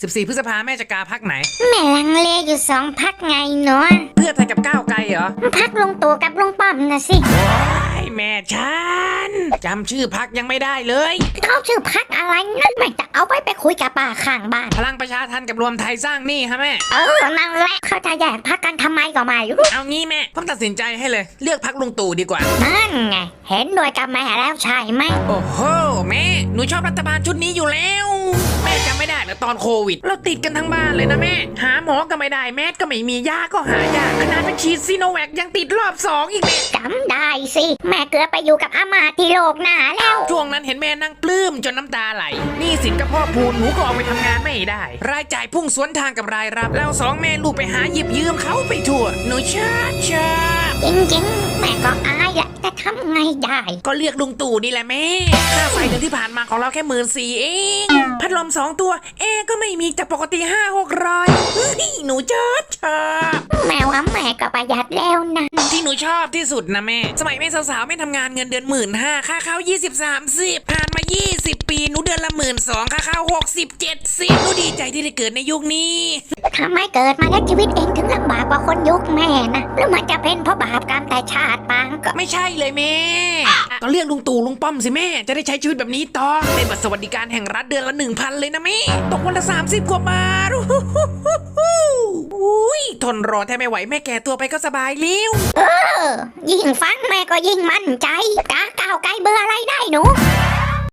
14 พฤษภาแม่จะกาพักไหน แม่ลังเลอยู่สองพักไงเนาะเพื่อไทยกับก้าวไกลเหรอพักลงตัวกับลงป้อมนะสิไอ้แม่ฉันจำชื่อพักยังไม่ได้เลย เขาชื่อพักอะไรนั่นแม่จะเอาไปไปคุยกับป้าข้างบ้าน พลังประชาทันกับรวมไทยสร้างหนี่ฮะแม่ เออนั่นแหละเขาจะแยกพักกันทำไมก็ไม่รู้เอางี้แม่ผมตัดสินใจให้เลย เลือกพักลุงตู่ดีกว่า นั่นไง เห็นด้วยกับแม่แล้วใช่ไหม โอ้โห แม่ หนูชอบรัฐบาลชุดนี้อยู่แล้วแม่จำไม่ได้เหรอตอนโควิด เราติดกันทั้งบ้านเลยนะแม่ หาหมอก็ไม่ได้แมสก็ไม่มียาก็หายากขนาดไปฉีดซีโนแวคยังติดรอบสองอีกแม่จำได้สิ แม่เกือบไปอยู่กับอามาที่โลกหนาแล้ว ช่วงนั้นเห็นแม่นั่งปลื้มจนน้ำตาไหลหนี่สินกับพ่อพูนหนูก็ออกไปทำงานไม่ได้ รายจ่ายพุ่งสวนทางกับรายรับแล้วสองแม่ลูกไปหาหยิบยืมเขาไปทั่วหนูชอบชอบจริงๆ แม่ก็อายแหละแต่ ทำไงได้ ก็เลือกลุงตู่นี่แหละแม่ค่าไฟเดือนที่ผ่านมาของเราแค่หมื่นสี่เอง พัดลมสองตัวแอร์ก็ไม่มีจากปกติห้าหกร้อยเฮ้ยหนูชอบชอบแม่ว่าแม่ก็ประหยัดแล้วนะที่หนูชอบที่สุดนะแม่ สมัยแม่สาวๆไม่ทำงานเงินเดือนหมื่นห้าค่าข้าวยี่สิบสามสิบผ่านมา 20 ปีหนูเดือนละหมื่นสองค่าข้าวหกสิบเจ็ดสิบหนูดีใจที่ได้เกิดในยุคนี้ ทำไมเกิดมาแล้วชีวิตเองถึงลำบากกว่าคนยุคแม่นะหรือมันจะเป็นเพราะบาปกรรมแต่ชาติปางก็ไม่ใช่เลยแม่ก็เรียกลุงตู่ลุงป้อมสิแม่ จะได้ใช้ชีวิตแบบนี้ต่อเป็นบัตรสวัสดิการแห่งรัฐเดือนละหนึ่งพันเลยนะแม่ ตกวันละ 30 กว่าบาทอู้หูหูหูหูอุ้ยทนรอแทบไม่ไหวแม่แก่ตัวไปก็สบายเลี้ยวเออ ยิ่งฟังแม่ก็ยิ่งมั่นใจกาก้าวไกลเบอร์อะไรได้หนู